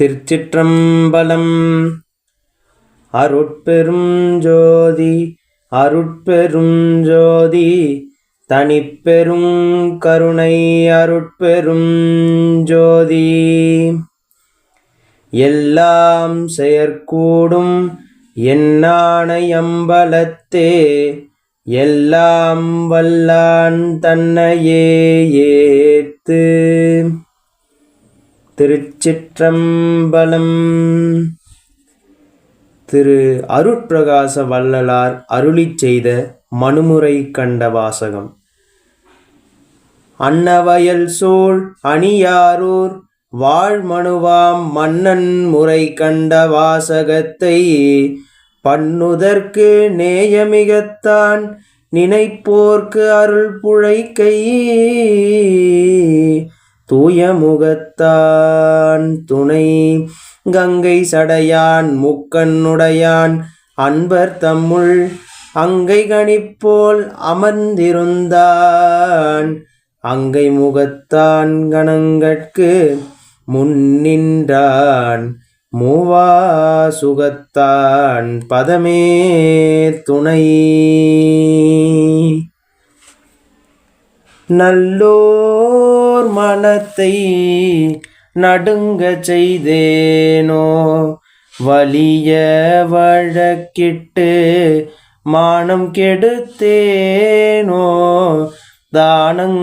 திருச்சிற்றம்பலம். அருட்பெரும் ஜோதி அருட்பெரும் ஜோதி தனிப்பெரும் கருணை அருட்பெரும் ஜோதி. எல்லாம் செயற்கூடும் எண்ணானையம்பலத்தே எல்லாம் வல்லான் தன்னையே ஏத்து. திருச்சிற்றம்பலம். திரு அருட்பிரகாச வள்ளலார் அருளிச் செய்த மனுமுறை கண்ட வாசகம். அன்னவயல் சோழ் அணியாரூர் வாழ்மனுவாம் மன்னன் முறை கண்ட வாசகத்தை பண்ணுதற்கு நேயமிகத்தான் நினைப்போர்க்கு அருள் புழைக்கை. தூய முகத்தான் துணை. கங்கை சடையான் முக்கண்ணுடையான் அன்பர் தம்முள் அங்கை கணிப்போல் அமர்ந்திருந்தான். அங்கை முகத்தான் கணங்கட்கு முன்னின்றான் மூவா சுகத்தான் பதமே துணை. நல்லோ மனத்தை நடுங்க செய்தேனோ? வலிய வழக்கிட்டு மானம் கெடுத்தேனோ? தானங்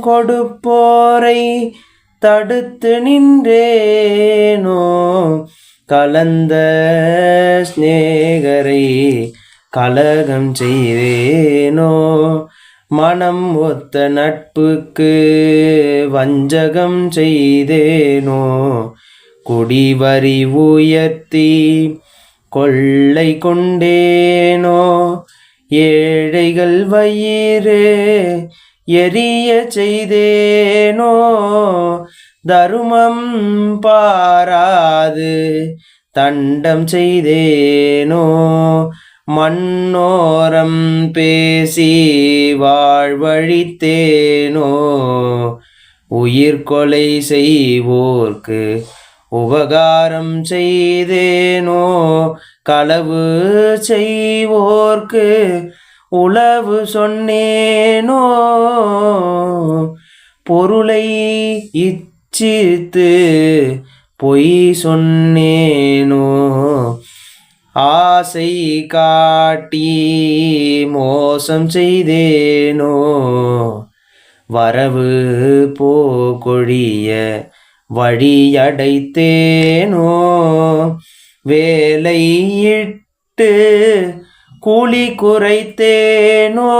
கொடுப்போரை தடுத்து நின்றேனோ? கலந்த ஸ்நேகரை கலகம் செய்தேனோ மனம் ஒத்த நட்புக்கு வஞ்சகம் செய்தேனோ? குடிவரி உயர்த்தி கொள்ளை கொண்டேனோ? ஏழைகள் வயிறு எரிய செய்தேனோ? தருமம் பாராது தண்டம் செய்தேனோ? மன்னோரம் பேசி வாழ்வழித்தேனோ? உயிர் கொலை செய்வோர்க்கு உபகாரம் செய்தேனோ? களவு செய்வோர்க்கு உளவு சொன்னேனோ? பொருளை இச்சித்து பொய் சொன்னேனோ? ஆசை காட்டி மோசம் செய்தேனோ? வரவு போகொழிய வழியடைத்தேனோ? வேலையிட்டு கூலி குறைத்தேனோ?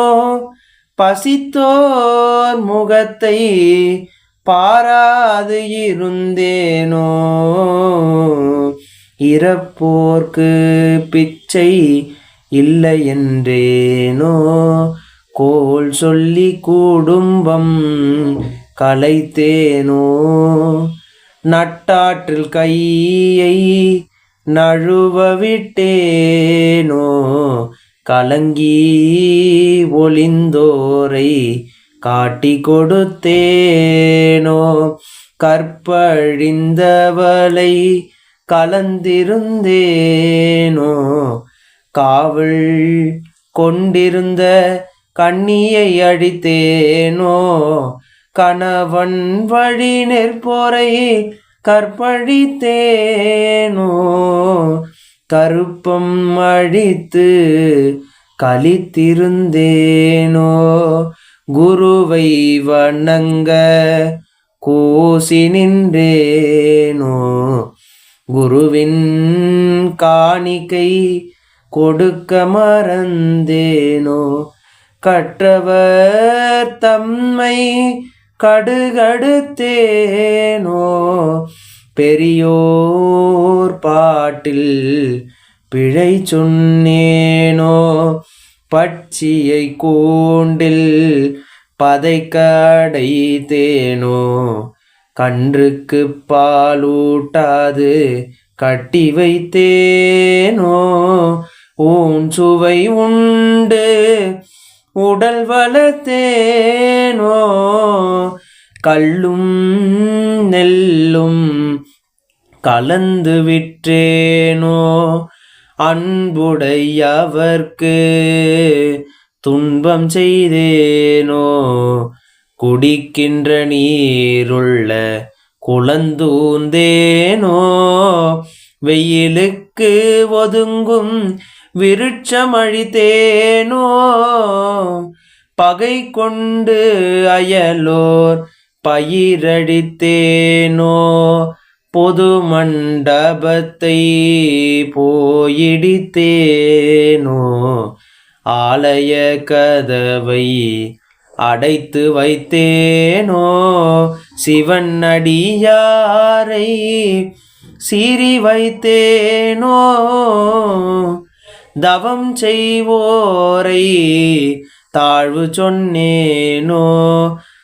பசித்தோர் முகத்தை பாராது இருந்தேனோ? இறப்போர்க்கு பிச்சை இல்லை என்றேனோ கோல் சொல்லி குடும்பம் கலைத்தேனோ நட்டாற்றில் கையை நழுவ விட்டேனோ? கலங்கி ஒளிந்தோரை காட்டி கொடுத்தேனோ? கற்பழிந்தவளை கலந்திருந்தேனோ? காவல் கொண்டிருந்த கண்ணியை அடித்தேனோ? கணவன் வழி நெற்போரை கற்பழித்தேனோ? கருப்பம் அழித்து கலித்திருந்தேனோ? குருவை வணங்க கூசி நின்றேனோ? குருவின் காணிக்கை கொடுக்க மறந்தேனோ? கற்றவர் தம்மை கடுகடுத்தேனோ? பெரியோர் பாட்டில் பிழை சொன்னேனோ? பட்சியை கூண்டில் பதைக்கடைத்தேனோ? கன்றுக்கு பாலூட்டாது. கட்டி வைத்தேனோ? ஊன் சுவை உண்டு. உடல் வளர்த்தேனோ? கல்லும் நெல்லும் கலந்து விற்றேனோ? அன்புடையவர்க்கு துன்பம் செய்தேனோ? குடிக்கின்ற நீருள்ள குளந்தூந்தேனோ? வெயிலுக்கு ஒதுங்கும் விருட்சமழித்தேனோ? பகை கொண்டு அயலோர் பயிரடித்தேனோ? பொது மண்டபத்தை போயிடித்தேனோ? ஆலய கதவை அடைத்து வைத்தேனோ சிவன் அடியாரை சீறி வைத்தேனோ? தவம் செய்வோரை தாழ்வு சொன்னேனோ?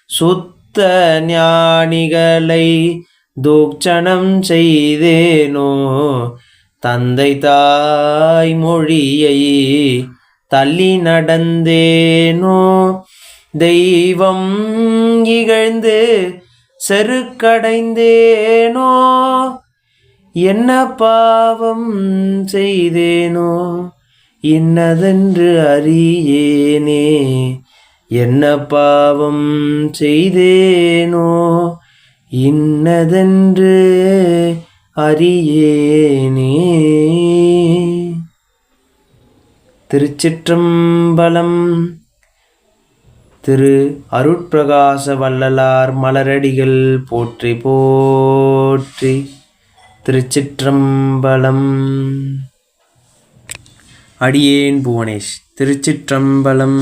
சுத்த ஞானிகளை தூக்ஷணம் செய்தேனோ? தந்தை தாய் மொழியை தள்ளி நடந்தேனோ? தெய்வம் இகழ்ந்து செருக்கடைந்தேனோ? என்ன பாவம் செய்தேனோ? இன்னதென்று அறியேனே. என்ன பாவம் செய்தேனோ? இன்னதென்று அறியேனே. திருச்சிற்றம்பலம் திரு அருட்பிரகாச வள்ளலார் மலரடிகள் போற்றி போற்றி திருச்சிற்றம்பலம். அடியேன் புவனேஷ் திருச்சிற்றம்பலம்.